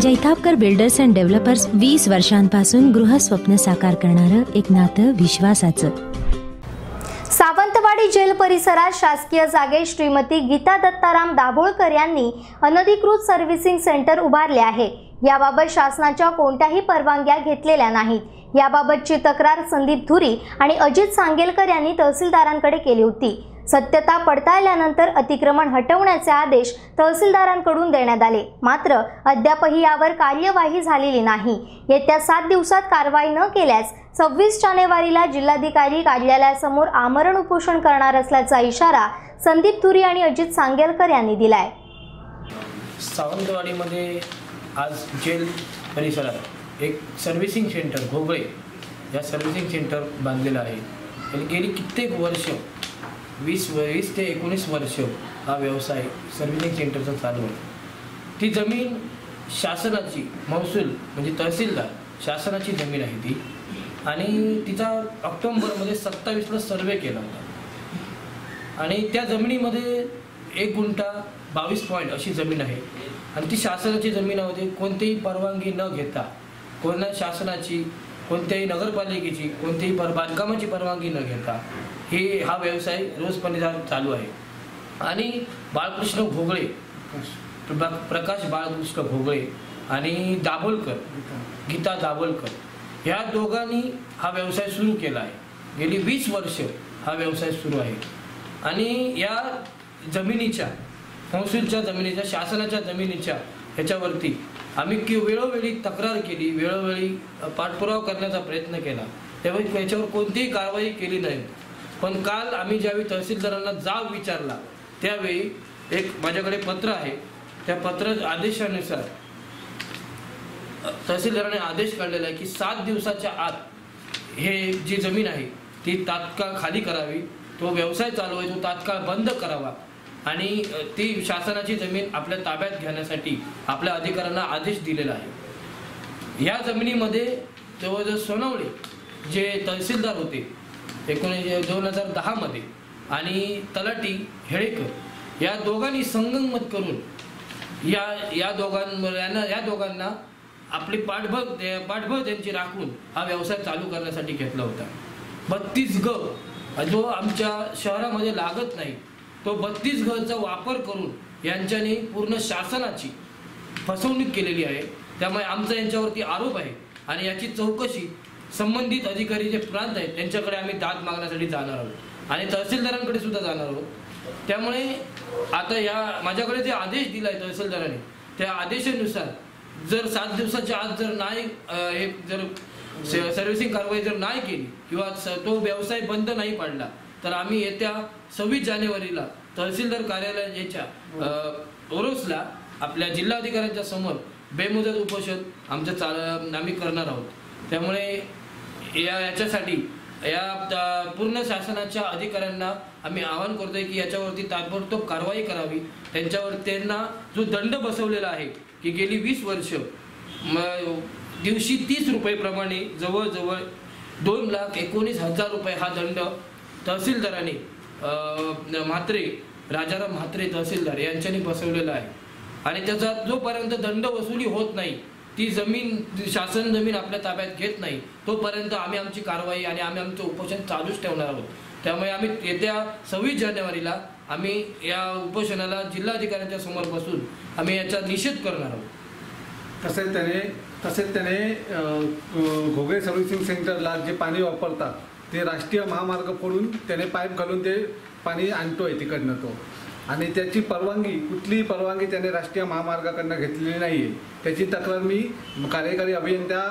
Jaitapkar builders and developers वीस वर्षांपासून गृहस्वप्न साकार करणारं एक नातं विश्वासाचं. सावंतवाडी जेल परिसरात शासकीय जागेत श्रीमती गीता दत्ताराम दाभोळकर यांनी अनधिकृत सर्व्हिसिंग सेंटर उभारले आहे. याबाबत शासनाच्या कोणत्याही परवानग्या घेतलेल्या नाहीत. याबाबतची तक्रार संदीप धुरी आणि अजित सांगेलकर यांनी तहसीलदारांकडे केली होती. सत्यता पडताळल्यानंतर अतिक्रमण हटवण्याचे आदेश तहसीलदारांकडून देण्यात आले. मात्र अद्यापही यावर कार्यवाही झालेली नाही. येत्या सात दिवसात कारवाई न केल्यास सव्वीस जानेवारीला जिल्हाधिकारी कार्यालयासमोर आमरण उपोषण करणार असल्याचा इशारा संदीप तुरी आणि अजित सांगेलकर यांनी दिलाय. सावंतवाडीमध्ये आज जेल परिसरात एक सर्व्हिसिंग सेंटर घोगळे या सर्व्हिसिंग सेंटर बांधलेलं आहे. आणि गेली कित्येक वर्ष वीस वीस ते एकोणीस वर्ष हा व्यवसाय सर्व्हिसिंग सेंटरचा चालू आहे ती जमीन शासनाची महसूल म्हणजे तहसीलदार शासनाची जमीन आहे ती. आणि तिचा ऑक्टोंबरमध्ये सत्तावीसला सर्वे केला होता. आणि त्या जमिनीमध्ये एक गुंठा बावीस पॉईंट अशी जमीन आहे. आणि ती शासनाची जमीनामध्ये कोणतीही परवानगी न घेता कोणा शासनाची कोणत्याही नगरपालिकेची कोणत्याही पर बांधकामाची परवानगी न घेता हे हा व्यवसाय रोजपणे चालू आहे. आणि बाळकृष्ण भोगळे प्रकाश बाळकृष्ण भोगळे आणि दाभोलकर गीता दाभोलकर ह्या दोघांनी हा व्यवसाय सुरू केला आहे. गेली वीस वर्ष हा व्यवसाय सुरू आहे. आणि या जमिनीच्या महसूलच्या जमिनीच्या शासनाच्या जमिनीच्या ह्याच्यावरती आम्ही की वेळोवेळी तक्रार केली वेळोवेळी पाठपुरावा करण्याचा प्रयत्न केला. त्यावेळी त्याच्यावर कोणतीही कारवाई केली नाही. पण काल आम्ही ज्यावेळी तहसीलदारांना जाब विचारला त्यावेळी एक माझ्याकडे पत्र आहे. त्या पत्र आदेशानुसार तहसीलदाराने आदेश काढलेला आहे की सात दिवसाच्या आत हे जी जमीन आहे ती तात्काळ खाली करावी. तो व्यवसाय चालू आहे तो तात्काळ बंद करावा. आणि ती शासनाची जमीन आपल्या ताब्यात घेण्यासाठी आपल्या अधिकाऱ्यांना आदेश दिलेला आहे. या जमिनीमध्ये जवळजवळ सोनवणे जे तहसीलदार होते एकोणीस दोन हजार दहामध्ये आणि तलाटी हेळेकर या दोघांनी संगमत करून या या दोघांवर यांना या दोघांना आपली पाठबळ पाठबळ त्यांची राखून हा व्यवसाय चालू करण्यासाठी घेतला होता. बत्तीस ग जो आमच्या शहरामध्ये लागत नाही तो बत्तीस घरचा वापर करून यांच्याने पूर्ण शासनाची फसवणूक केलेली आहे. त्यामुळे आमचा यांच्यावरती आरोप आहे आणि याची चौकशी संबंधित अधिकारी जे प्रांत आहेत त्यांच्याकडे आम्ही दाद मागण्यासाठी जाणार आहोत. आणि तहसीलदारांकडे सुद्धा जाणार आहोत. त्यामुळे आता या माझ्याकडे जे आदेश दिलाय तहसीलदाराने त्या आदेशानुसार जर सात दिवसाच्या आत जर नाही हे जर सर्व्हिसिंग कारवाई जर नाही केली किंवा स- तो व्यवसाय बंद नाही पाडला तर आम्ही येत्या सव्वीस जानेवारीला तहसीलदार कार्यालयाच्या ओरोसला आपल्या जिल्हाधिकाऱ्यांच्या समोर बेमुदत उपोषण आमचं चाल आम्ही करणार आहोत. त्यामुळे या याच्यासाठी या पूर्ण शासनाच्या अधिकाऱ्यांना आम्ही आवाहन करतोय की याच्यावरती ताबडतोब कारवाई करावी. त्यांच्यावर त्यांना जो दंड बसवलेला आहे की गेली वीस वर्ष म- दिवशी तीस रुपये प्रमाणे जवळजवळ दोन लाख एकोणीस हजार रुपये हा दंड तहसीलदाराने म्हात्रे राजाराम म्हात्रे तहसीलदार यांच्यानी बसवलेला आहे. आणि त्याचा जोपर्यंत दंड वसुली होत नाही ती जमीन शासन जमीन आपल्या ताब्यात घेत नाही तोपर्यंत आम्ही आमची कारवाई आणि आम्ही आमचं उपोषण चालूच ठेवणार आहोत. त्यामुळे आम्ही येत्या सव्वीस जानेवारीला आम्ही या उपोषणाला जिल्हाधिकाऱ्यांच्या समोर बसून आम्ही याचा निषेध करणार आहोत. तसेच त्याने तसेच त्याने घोगे घोगरे सर्व्हिसिंग सेंटरला जे पाणी वापरतात ते राष्ट्रीय महामार्ग फोडून त्याने पाईप घालून ते पाणी आणतोय तिकडनं तो. आणि त्याची परवानगी कुठलीही परवानगी त्याने राष्ट्रीय महामार्गाकडनं घेतलेली नाही आहे त्याची तक्रार मी कार्यकारी अभियंत्या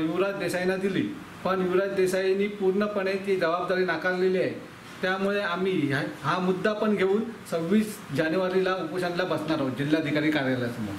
युवराज देसाईंना दिली. पण युवराज देसाईंनी पूर्णपणे ती जबाबदारी नाकारलेली आहे. त्यामुळे आम्ही ह्या हा मुद्दा पण घेऊन सव्वीस जानेवारीला उपोषणला बसणार आहोत जिल्हाधिकारी कार्यालयासमोर.